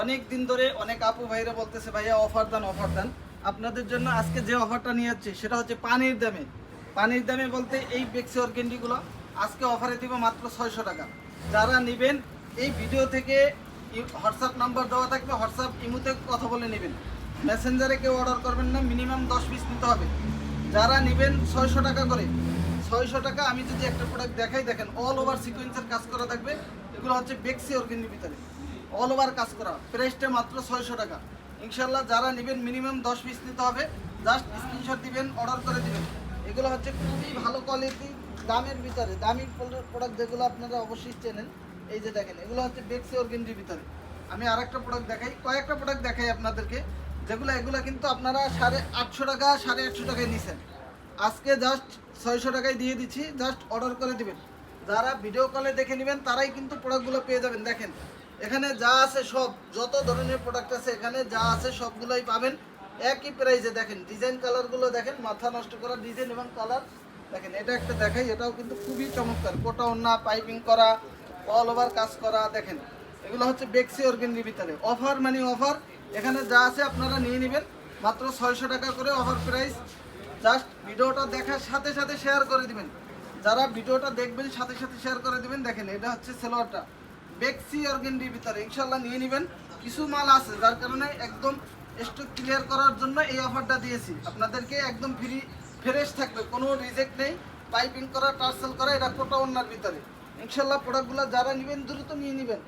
অনেক দিন ধরে অনেক আপু ভাইরা বলতেছে, ভাইয়া অফার দেন অফার দেন। আপনাদের জন্য আজকে যে অফারটা নিয়ে যাচ্ছি, সেটা হচ্ছে পানির দামে। পানির দামে বলতে এই বেক্সি অর্গেন্ডিগুলো আজকে অফারে দিব মাত্র ছয়শো টাকা। যারা নেবেন, এই ভিডিও থেকে হোয়াটসঅ্যাপ নাম্বার দেওয়া থাকবে হোয়াটসঅ্যাপ ইমুতে কথা বলে নেবেন। মেসেঞ্জারে কেউ অর্ডার করবেন না মিনিমাম দশ পিস নিতে হবে। যারা নেবেন ছয়শো টাকা করে, ছয়শো টাকা আমি যদি একটা প্রোডাক্ট দেখাই, দেখেন অল ওভার সিকোয়েন্সের কাজ করা থাকবে, এগুলো হচ্ছে বেক্সি অর্গেন্ডির ভিতরে। অল ওভার কাজ করা। প্রাইসটা মাত্র ছয়শো টাকা। ইনশাল্লাহ যারা নেবেন মিনিমাম দশ পিস নিতে হবে জাস্ট স্ক্রিনশট দিবেন অর্ডার করে দিবেন। এগুলো হচ্ছে খুবই ভালো কোয়ালিটি দামের ভিতরে। দামি প্রোডাক্ট যেগুলো আপনারা অবশ্যই চেনেন, এই যে দেখেন, এগুলো হচ্ছে বেক্সি অর্গেন্ডির ভিতরে। আমি আরেকটা প্রোডাক্ট দেখাই। কয়েকটা প্রোডাক্ট দেখাই আপনাদেরকে। যেগুলো, এগুলো কিন্তু আপনারা সাড়ে আটশো টাকা, সাড়ে আটশো টাকায় নিছেন। আজকে জাস্ট ছয়শো টাকায় দিয়ে দিচ্ছি জাস্ট অর্ডার করে দিবেন। যারা ভিডিও কলে দেখে নেবেন, তারাই কিন্তু প্রোডাক্টগুলো পেয়ে যাবেন। দেখেন এখানে যা আছে সব, যত ধরনের প্রোডাক্ট আছে এখানে যা আছে সবগুলোই পাবেন। একই প্রাইসে দেখেন ডিজাইন কালারগুলো দেখেন, মাথা নষ্ট করা ডিজাইন এবং কালার দেখেন, এটা একটা দেখাই, এটাও কিন্তু খুবই চমৎকার। কোটা ওন্না পাইপিং করা অল ওভার কাজ করা, দেখেন। এগুলো হচ্ছে বেক্সি অর্গেন্ডির ভিতরে। অফার মানে অফার এখানে যা আছে আপনারা নিয়ে নেবেন। মাত্র ছয়শো টাকা করে অফার প্রাইস জাস্ট ভিডিওটা দেখার সাথে সাথে শেয়ার করে দিবেন। যারা ভিডিওটা দেখবেন, সাথে সাথে শেয়ার করে দিবেন, দেখেন, এটা হচ্ছে সেলোয়ারটা বেক্সি অর্গেন্ডির ভিতরে। ইনশাল্লাহ নিয়ে নেবেন। কিছু মাল আছে, যার কারণে একদম স্টক ক্লিয়ার করার জন্য এই অফারটা দিয়েছি। আপনাদেরকে একদম ফ্রি ফ্রেশ থাকবে, কোনো রিজেক্ট নেই। পাইপিং করা টার্সেল করা, এটা কোটা অন্যার ভিতরে। ইনশাল্লাহ প্রোডাক্টগুলো যারা নেবেন, দ্রুত নিয়ে নেবেন।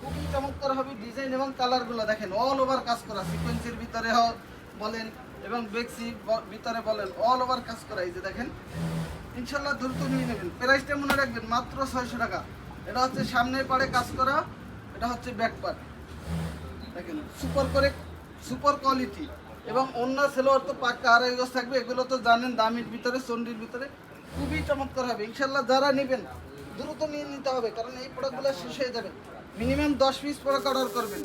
খুবই চমৎকার হবে ডিজাইন এবং কালারগুলো দেখেন অল ওভার কাজ করা সিকোয়েন্সের ভিতরে বলেন, এবং বেক্সি ভিতরে বলেন অল ওভার কাজ করা। এই যে দেখেন ইনশাল্লাহ দ্রুত নিয়ে নেবেন। প্রাইসটা মনে রাখবেন মাত্র ছয়শো টাকা। এটা হচ্ছে সামনের পাড়ে কাজ করা, এটা হচ্ছে ব্যাক পার্ট দেখেন সুপার করে সুপার কোয়ালিটি এবং অন্য সেলোয়ার তো পাক্কা আড়াই গজ থাকবে, এগুলো তো জানেন দামির ভিতরে চন্ডির ভিতরে। খুবই চমৎকার হবে। ইনশাল্লাহ যারা নেবেন, দ্রুত নিয়ে নিতে হবে, কারণ এই প্রোডাক্টগুলো শেষ হয়ে যাবে। মিনিমাম দশ পিস প্রোডাক্ট অর্ডার করবেন।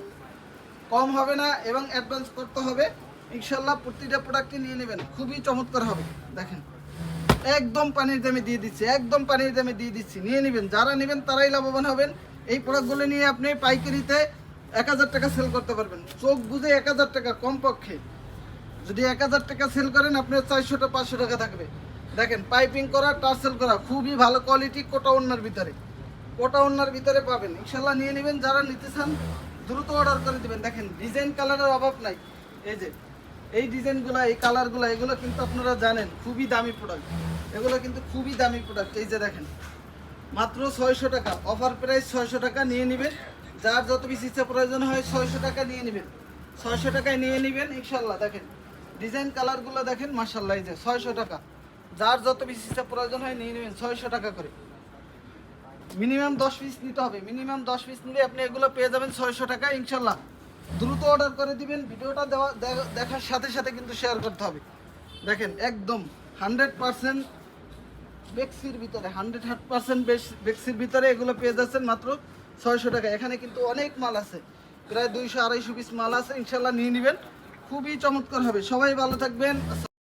কম হবে না এবং অ্যাডভান্স করতে হবে। ইনশাল্লাহ প্রতিটা প্রোডাক্টই নিয়ে নেবেন। খুবই চমৎকার হবে। দেখেন। একদম পানির দামে দিয়ে দিচ্ছি, একদম পানির দামে দিয়ে দিচ্ছি। নিয়ে নেবেন, যারা নেবেন তারাই লাভবান হবেন। এই প্রোডাক্টগুলো নিয়ে আপনি পাইকারিতে এক হাজার টাকা সেল করতে পারবেন। চোখ বুঝে এক হাজার টাকা কমপক্ষে। যদি এক হাজার টাকা সেল করেন, আপনার চারশোটা পাঁচশো টাকা থাকবে। দেখেন পাইপিং করা টার্সেল করা, খুবই ভালো কোয়ালিটি কোটা ওনার ভিতরে। কোটা ওনার ভিতরে পাবেন। ইনশাল্লাহ নিয়ে নেবেন, যারা নিতে চান, দ্রুত অর্ডার করে দেবেন। দেখেন ডিজাইন কালারের অভাব নাই। এই যে এই ডিজাইনগুলো, এই কালারগুলো, এগুলো কিন্তু আপনারা জানেন, খুবই দামি প্রোডাক্ট এগুলো কিন্তু খুবই দামি প্রোডাক্ট এই যে দেখেন। মাত্র ছয়শো টাকা অফার প্রাইস ছয়শো টাকা নিয়ে নেবেন। যার যত বেশি ইচ্ছা প্রয়োজন হয় ছয়শো টাকা নিয়ে নেবেন। ছয়শো টাকায় নিয়ে নেবেন ইনশাল্লাহ দেখেন। ডিজাইন কালারগুলো দেখেন মার্শাল্লাহ এই যে, ছয়শো টাকা। যার যত বেশি ইচ্ছা প্রয়োজন হয় নিয়ে নেবেন, ছয়শো টাকা করে। মিনিমাম দশ পিস নিতে হবে। মিনিমাম দশ পিস নিলে আপনি এগুলো পেয়ে যাবেন ছয়শো টাকা ইনশাল্লাহ দ্রুত অর্ডার করে দিবেন, ভিডিওটা দেওয়া দেখার সাথে সাথে কিন্তু শেয়ার করতে হবে। দেখেন, একদম হান্ড্রেড পার্সেন্ট বেক্সির ভিতরে হান্ড্রেড হান্ড পার্সেন্ট বেক্সির ভিতরে এগুলো পেয়ে যাচ্ছেন মাত্র ছয়শো টাকা। এখানে কিন্তু অনেক মাল আছে, প্রায় দুইশো আড়াইশো পিস মাল আছে, ইনশাল্লাহ নিয়ে নেবেন। খুবই চমৎকার হবে। সবাই ভালো থাকবেন।